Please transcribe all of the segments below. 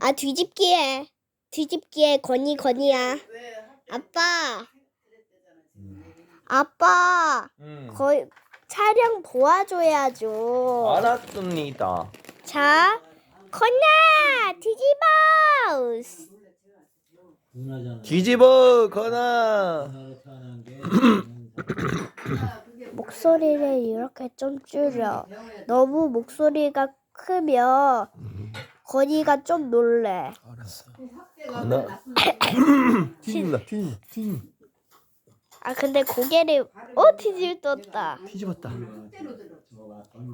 아 뒤집기 해. 뒤집기 해. 건이 건이야. 아빠. 아빠. 음. 거의 촬영 도와줘야죠. 알았습니다. 자, 건아 뒤집어. 누나잖아. 뒤집어 건아. 누나로 태어난 게 아, 그게 목소리를 이렇게 좀 줄여. 너무 목소리가 크면 건이가 좀 놀래. 알았어. 하나. 왜 나쁜 거야? 뒤집는다. 뒤집는다. 뒤집. 아 근데 고개를 어 뒤집었다. 뒤집었다.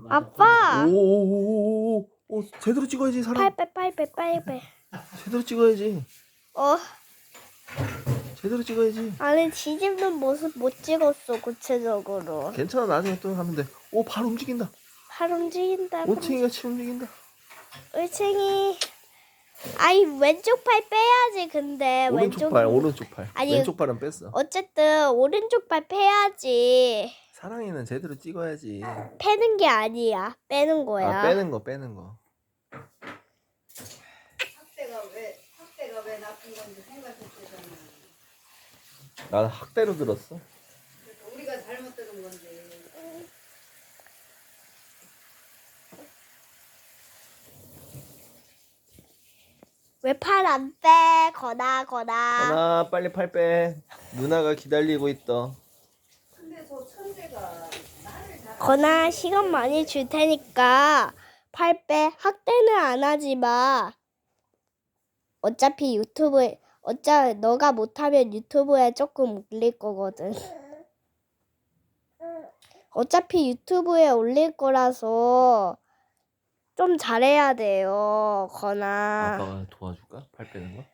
아빠. 오오오오오. 오 제대로 찍어야지 사람. 팔빼 팔빼 팔빼. 제대로 찍어야지. 어 제대로 찍어야지. 아니 뒤집는 모습 못 찍었어 구체적으로. 괜찮아 나중에 또 하면 돼. 오 발 움직인다. 팔 움직인다. 같이 움직인다. 을챙이. 아이 왼쪽 팔 빼야지 근데 오른쪽 왼쪽 발 오른쪽 팔. 아니, 왼쪽 발은 뺐어. 어쨌든 오른쪽 팔 빼야지. 사랑이는 제대로 찍어야지. 패는 게 아니야. 빼는 거야. 아 빼는 거 빼는 거. 학대가 왜 학대가 왜 나쁜 건지 생각했대잖아. 난 학대로 들었어. 그러니까 우리가 잘못 들은 건데. 왜 팔 안 빼? 거나 거나. 하나 빨리 팔 빼. 누나가 기다리고 있다. 근데 저 천재가 나를 잘 거나 시간 많이 줄 테니까 팔 빼. 학대는 안 하지 마. 어차피 유튜브에 어차 너가 못하면 유튜브에 조금 올릴 거거든. 어차피 유튜브에 올릴 거라서 좀 잘해야 돼요, 거나. 아빠가 도와줄까? 팔 빼는 거?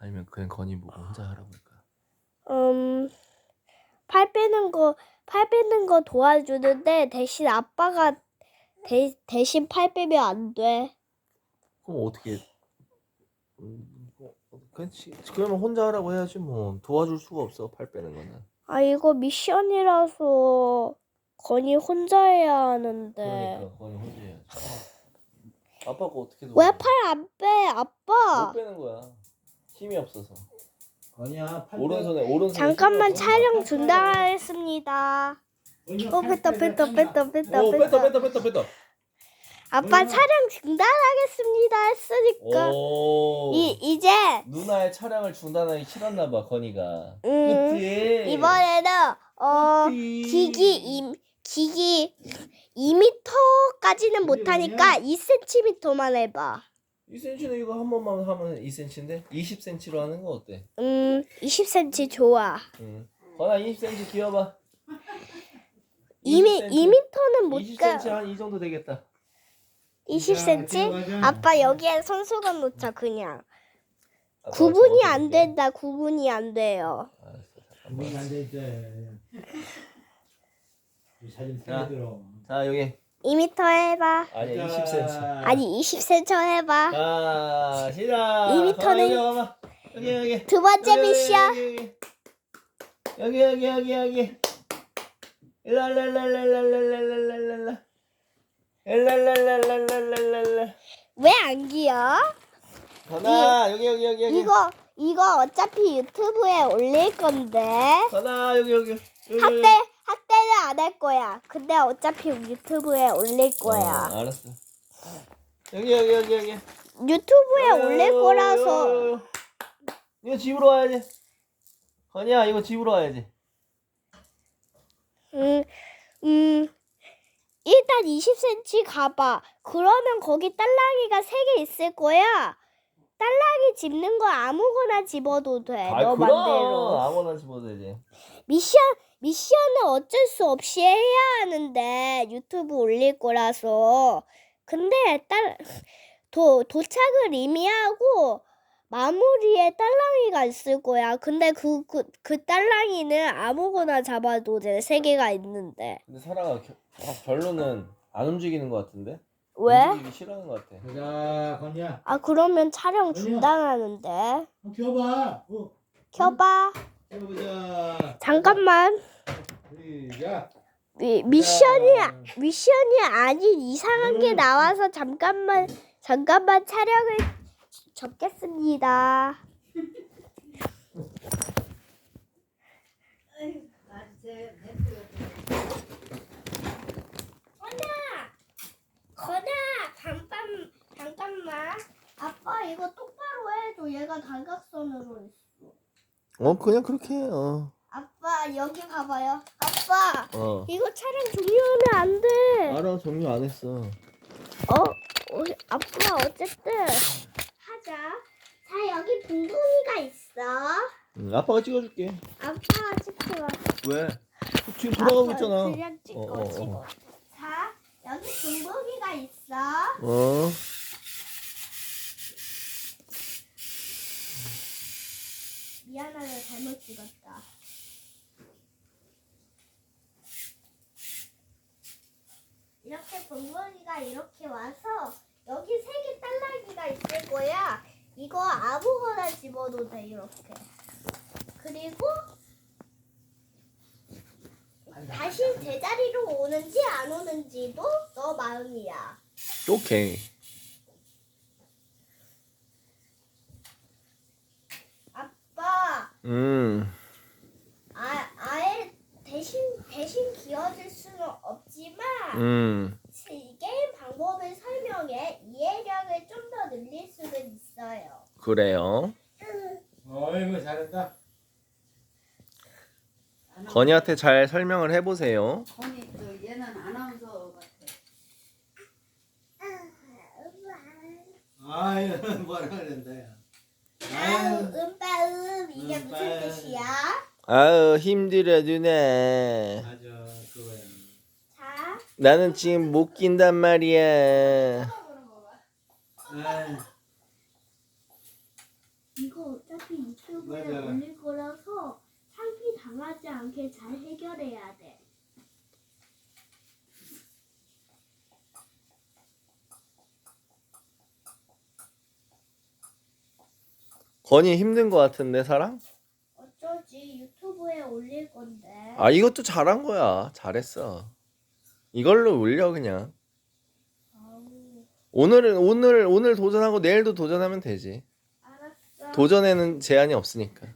아니면 그냥 건이 보고 혼자 하라고 할까? 음, 팔 빼는 거, 팔 빼는 거 도와주는데 대신 아빠가 대, 대신 팔 빼면 안 돼. 그럼 어떻게? 음, 뭐, 그렇지. 그러면 혼자 하라고 해야지 뭐 도와줄 수가 없어 팔 빼는 거는. 아, 이거 미션이라서 건이 혼자 해야 하는데. 그러니까 건이 혼자 해야지. 아빠가 어떻게 도와? 왜 팔 안 빼, 못 아빠? 빼는 거야. 힘이 없어서. 건이야 팔 오른손에 오른손에. 잠깐만. 촬영 중단하겠습니다. 건이야, 어, 팔 뺐다, 빼, 뺐다. 뺐다, 뺐다, 오 뺐다 뺐다. 뺐다 뺐다. 아빠 건이야. 촬영 중단하겠습니다 했으니까. 오. 이, 이제, 누나의 촬영을 중단하기 싫었나 봐 건이가. 음, 그치? 이번에는, 어? 기기 임 기기 2m까지는 못하니까 2cm만 해봐. 2cm는 이거 한 번만 하면 2cm인데 20cm로 하는 거 어때? 음, 20cm 좋아. 응. 건아 20cm 기어봐. 2미 2m는 못 20cm 가. 한이 정도 되겠다. 20cm? 아빠 여기에 손수건 놓자 그냥. 아빠가 구분이. 안 된다. 구분이 안 돼요. 알았어. 안 되지. 이 사진 자. 자 여기 2m 해봐. 아니야 20cm. 아니 20cm 해봐. 자 시작. 2m 는- 건아, 여기 와봐. 여기 여기. 두 번째 여기, 미션. 여기 여기 여기 여기 여기. 일랄랄랄랄랄랄랄랄랄라. 일랄랄랄랄랄랄랄라. 왜안 기어? 건아 여기 여기 여기 여기. 이거 이거 어차피 유튜브에 올릴 건데. 건아 여기 여기. 여기. 학대는 안 할 거야. 근데 어차피 유튜브에 올릴 거야. 어, 알았어. 여기 여기 여기 여기. 유튜브에 올릴 어, 거라서. 이거 집으로 와야지. 건이야 이거 집으로 와야지. 음, 음, 일단 20cm 가봐. 그러면 거기 딸랑이가 세 개 있을 거야. 딸랑이 집는 거 아무거나 집어도 돼. 아이, 너 그럼. 맘대로. 아무나 집어도 되지. 미션 미션은 어쩔 수 없이 해야 하는데 유튜브 올릴 거라서. 근데 딸 도, 도착을 이미 하고 마무리에 딸랑이가 있을 거야. 근데 그, 그, 그 딸랑이는 아무거나 잡아도 돼. 세 개가 있는데. 근데 사라가 겨, 아, 별로는 안 움직이는 것 같은데? 왜? 움직이기 싫어하는 것 같아. 자, 건이야. 아, 그러면 촬영 중단하는데. 한번 켜봐. 어, 켜봐. 켜보자. 잠깐만. 시작. 미, 미션이 미션이 아닌 이상한 게 나와서 잠깐만 잠깐만 촬영을 접겠습니다. 건아, 건아, 잠깐 잠깐만. 아빠 이거 똑바로 해줘. 얘가 삼각선으로 있어. 어 그냥 그렇게 해. 어. 아빠 여기 봐봐요. 아빠 어. 이거 촬영 종료하면 안 돼. 알아 정리 안 했어. 어, 어, 아빠 어쨌든 하자. 자 여기 붕붕이가 있어. 응, 아빠가 찍어줄게. 아빠가 찍지 마. 왜? 지금 돌아가고 아빠 있잖아. 그냥 찍고 어, 어, 어. 찍어. 자 여기 붕붕이가 있어. 어. 미안하다 잘못 찍었다. 이렇게 붕붕이가 이렇게 와서 여기 세 개 딸랑이가 있을 거야. 이거 아무거나 집어도 돼 이렇게. 그리고 다시 제자리로 오는지 안 오는지도 너 마음이야. 오케이. 아빠, 음. 아 아예 대신 대신 기어질 수는 없지만 음. 이 게임 방법을 설명해 이해력을 좀 더 늘릴 수는 있어요. 그래요. 어이구 잘한다. 아나운서. 건이한테 잘 설명을 해보세요. 건이 저 얘는 아나운서 같아. 아유 뭐라 그랬는데. 아유 음빠음 이게 무슨 음빠음. 뜻이야? 아유 힘들어 누나. 맞아 그거야. 자, 나는 지금 못 낀단 말이야. 이거 어차피 유튜브에 맞아. 올릴 거라서 사기 당하지 않게 잘 해결해야 돼. 건이 힘든 거 같은데 사랑? 어쩌지 유튜브에 올릴 건데. 아 이것도 잘한 거야. 잘했어. 이걸로 올려 그냥. 아우, 오늘은 오늘 오늘 도전하고 내일도 도전하면 되지. 알았어. 도전에는 제한이 없으니까.